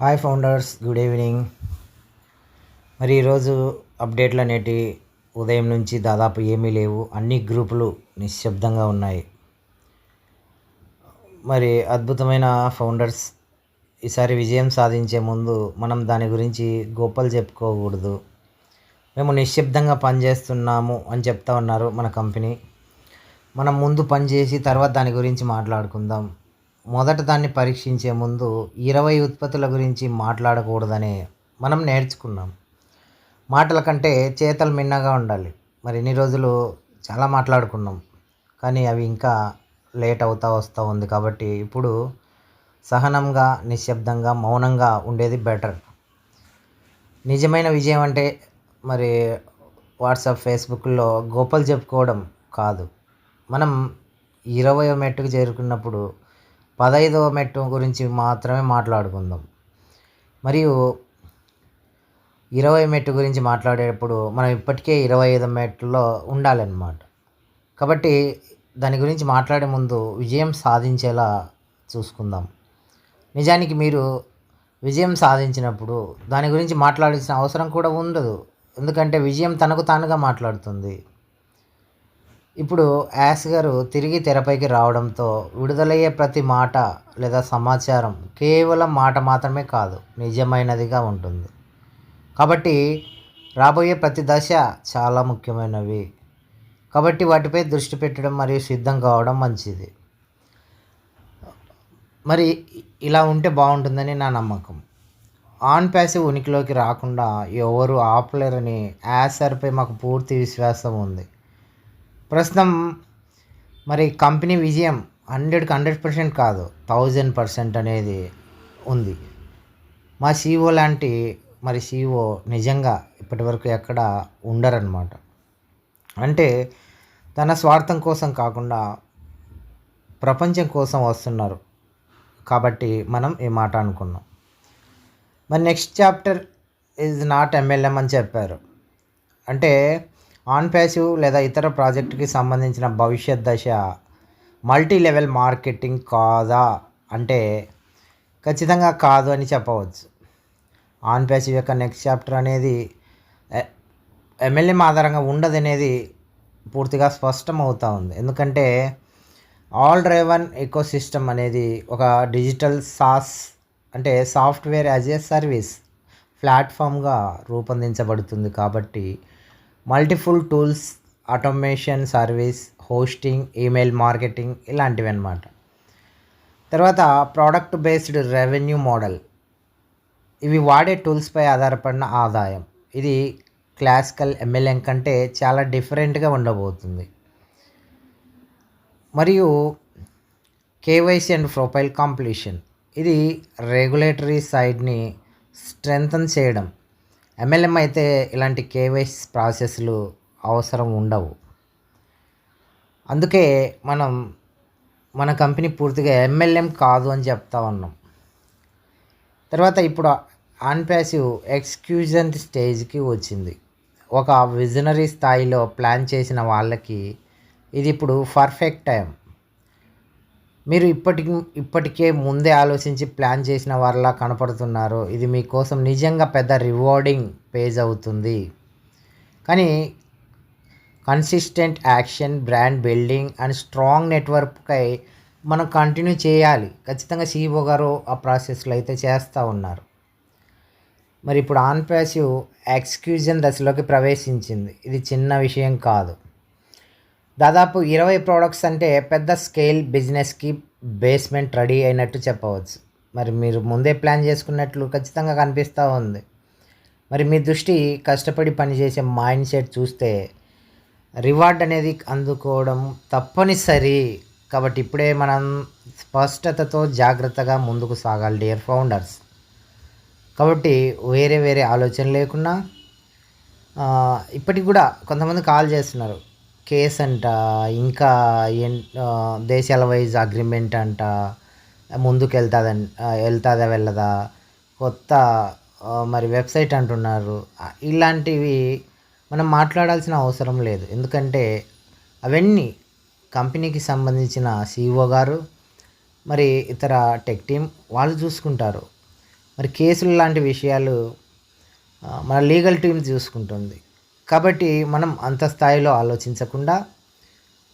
Hi founders good evening మరి ఈరోజు అప్డేట్లు అనేటి ఉదయం నుంచి దాదాపు ఏమీ లేవు. అన్ని గ్రూపులు నిశ్శబ్దంగా ఉన్నాయి. మరి అద్భుతమైన ఫౌండర్స్ ఈసారి విజయం సాధించే ముందు మనం దాని గురించి గోపాలు చెప్పుకోకూడదు. మేము నిశ్శబ్దంగా పనిచేస్తున్నాము అని చెప్తా ఉన్నారు మన కంపెనీ మనం ముందు పనిచేసి తర్వాత దాని గురించి మాట్లాడుకుందాం. మొదట దాన్ని పరీక్షించే ముందు ఇరవై ఉత్పత్తుల గురించి మాట్లాడకూడదని మనం నేర్చుకున్నాం. మాటల కంటే చేతలు మిన్నగా ఉండాలి. మరి ఇన్ని రోజులు చాలా మాట్లాడుకున్నాం. కానీ అవి ఇంకా లేట్ అవుతా వస్తూ ఉంది కాబట్టి ఇప్పుడు సహనంగా నిశ్శబ్దంగా మౌనంగా ఉండేది బెటర్. నిజమైన విజయం అంటే మరి వాట్సాప్ ఫేస్బుక్లో గొప్పలు చెప్పుకోవడం కాదు. మనం ఇరవయో మెట్టుకు చేరుకున్నప్పుడు పదహైదవ మెట్టు గురించి మాత్రమే మాట్లాడుకుందాం. మరియు ఇరవై మెట్టు గురించి మాట్లాడేటప్పుడు మనం ఇప్పటికే ఇరవై ఐదు మెట్లలో ఉండాలన్నమాట. కాబట్టి దాని గురించి మాట్లాడే ముందు విజయం సాధించేలా చూసుకుందాం. నిజానికి మీరు విజయం సాధించినప్పుడు దాని గురించి మాట్లాడాల్సిన అవసరం కూడా ఉండదు. ఎందుకంటే విజయం తనకు తానుగా మాట్లాడుతుంది. ఇప్పుడు యాస్ గారు తిరిగి తెరపైకి రావడంతో విడుదలయ్యే ప్రతి మాట లేదా సమాచారం కేవలం మాట మాత్రమే కాదు నిజమైనదిగా ఉంటుంది. కాబట్టి రాబోయే ప్రతి దశ చాలా ముఖ్యమైనవి. కాబట్టి వాటిపై దృష్టి పెట్టడం మరియు సిద్ధం కావడం మంచిది. మరి ఇలా ఉంటే బాగుంటుందని నా నమ్మకం. ఆన్ ప్యాసివ్ ఉనికిలోకి రాకుండా ఎవరు ఆపలేరని యాసర్పై మాకు పూర్తి విశ్వాసం ఉంది. ప్రస్తుతం మరి కంపెనీ విజయం హండ్రెడ్కి హండ్రెడ్ పర్సెంట్ కాదు థౌజండ్ పర్సెంట్ అనేది ఉంది. మా సీఓ లాంటి మరి సీఓ నిజంగా ఇప్పటివరకు ఎక్కడ ఉండరన్నమాట. అంటే తన స్వార్థం కోసం కాకుండా ప్రపంచం కోసం వస్తున్నారు. కాబట్టి మనం ఈ మాట అనుకున్నాం. మరి next chapter is not MLM అని చెప్పారు. అంటే ఆన్ ప్యాసివ్ లేదా ఇతర ప్రాజెక్టుకి సంబంధించిన భవిష్యత్ దశ మల్టీ లెవెల్ మార్కెటింగ్ కాదా అంటే ఖచ్చితంగా కాదు అని చెప్పవచ్చు. ఆన్ ప్యాసివ్ యొక్క నెక్స్ట్ చాప్టర్ అనేది ఎమ్మెల్యే ఆధారంగా ఉండదనేది పూర్తిగా స్పష్టం అవుతూ ఉంది. ఎందుకంటే ఆల్ డ్రైవన్ ఎకో సిస్టమ్ అనేది ఒక డిజిటల్ సాస్ అంటే సాఫ్ట్వేర్ యాజ్ ఏ సర్వీస్ ప్లాట్ఫామ్గా రూపొందించబడుతుంది కాబట్టి multiple tools automation service hosting email marketing ఇలాంటివి అన్నమాట. తర్వాత ప్రోడక్ట్ బేస్డ్ రెవెన్యూ మోడల్ ఇవి వాడే టూల్స్పై ఆధారపడిన ఆదాయం. ఇది క్లాసికల్ ఎంఎల్ఎం కంటే చాలా డిఫరెంట్గా ఉండబోతుంది. మరియు కేవైసీ అండ్ ప్రొఫైల్ కంప్లీషన్ ఇది రెగ్యులేటరీ సైడ్ని స్ట్రెంగ్తన్ చేయడం. ఎంఎల్ఎం అయితే ఇలాంటి కేవైసీ ప్రాసెస్లు అవసరం ఉండవు. అందుకే మనం మన కంపెనీ పూర్తిగా ఎంఎల్ఎం కాదు అని చెప్తా ఉన్నాం. తర్వాత ఇప్పుడు అన్పాసివ్ ఎక్స్క్యూజన్ స్టేజ్కి వచ్చింది. ఒక విజనరీ స్థాయిలో ప్లాన్ చేసిన వాళ్ళకి ఇది ఇప్పుడు పర్ఫెక్ట్ టైం. మీరు ఇప్పటికి ఇప్పటికే ముందే ఆలోచించి ప్లాన్ చేసిన వారిలా కనపడుతున్నారు. ఇది మీకోసం నిజంగా పెద్ద రివార్డింగ్ పేజ్ అవుతుంది. కానీ consistent action brand building and strong నెట్వర్క్కై మనం కంటిన్యూ చేయాలి. ఖచ్చితంగా సిఇఓ గారు ఆ ప్రాసెస్లో అయితే చేస్తూ ఉన్నారు. మరి ఇప్పుడు ఆన్ ప్యాసివ్ ఎక్స్క్యూజన్ దశలోకి ప్రవేశించింది. ఇది చిన్న విషయం కాదు. దాదాపు ఇరవై ప్రోడక్ట్స్ అంటే పెద్ద స్కేల్ బిజినెస్కి బేస్మెంట్ రెడీ అయినట్టు చెప్పవచ్చు. మరి మీరు ముందే ప్లాన్ చేసుకున్నట్లు ఖచ్చితంగా కనిపిస్తూ ఉంది. మరి మీ దృష్టి కష్టపడి పనిచేసే మైండ్ సెట్ చూస్తే రివార్డ్ అనేది అందుకోవడం తప్పనిసరి. కాబట్టి ఇప్పుడే మనం స్పష్టతతో జాగ్రత్తగా ముందుకు సాగాలి డియర్ ఫౌండర్స్ కాబట్టి వేరే వేరే ఆలోచన లేకుండా ఇప్పటికి కూడా కొంతమంది కాల్ చేస్తున్నారు. కేస్ అంట ఇంకా దేశాల వైజ్ అగ్రిమెంట్ అంట ముందుకు వెళ్తుందని వెళ్తుందా వెళ్ళదా కొత్త మరి వెబ్సైట్ అంటున్నారు. ఇలాంటివి మనం మాట్లాడాల్సిన అవసరం లేదు. ఎందుకంటే అవన్నీ కంపెనీకి సంబంధించిన సీఈఓ గారు మరి ఇతర టెక్ టీం వాళ్ళు చూసుకుంటారు. మరి కేసులు లాంటి విషయాలు మన లీగల్ టీం చూసుకుంటుంది. కాబట్టి మనం అంత స్థాయిలో ఆలోచించకుండా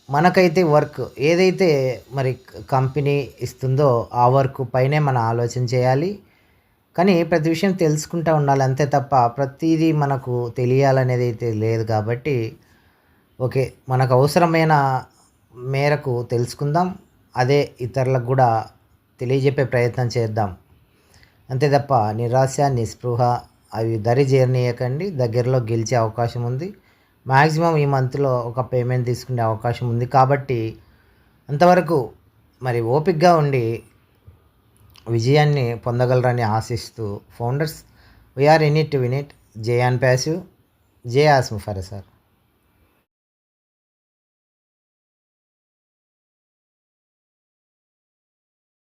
మనకైతే వర్క్ ఏదైతే మరి కంపెనీ ఇస్తుందో ఆ వర్క్ పైనే మనం ఆలోచన చేయాలి. కానీ ప్రతి విషయం తెలుసుకుంటూ ఉండాలి అంతే తప్ప ప్రతిదీ మనకు తెలియాలనేది అయితే లేదు కాబట్టి ఓకే మనకు అవసరమైన మేరకు తెలుసుకుందాం. అదే ఇతరులకు కూడా తెలియజెప్పే ప్రయత్నం చేద్దాం. అంతే తప్ప నిరాశ నిస్పృహ అవి దరి చేరనీయకండి దగ్గరలో గెలిచే అవకాశం ఉంది. మ్యాక్సిమం ఈ మంత్లో ఒక పేమెంట్ తీసుకునే అవకాశం ఉంది. కాబట్టి అంతవరకు మరి ఓపిక్గా ఉండి విజయాన్ని పొందగలరని ఆశిస్తూ founders we are in it win it J and passive J awesome for sir.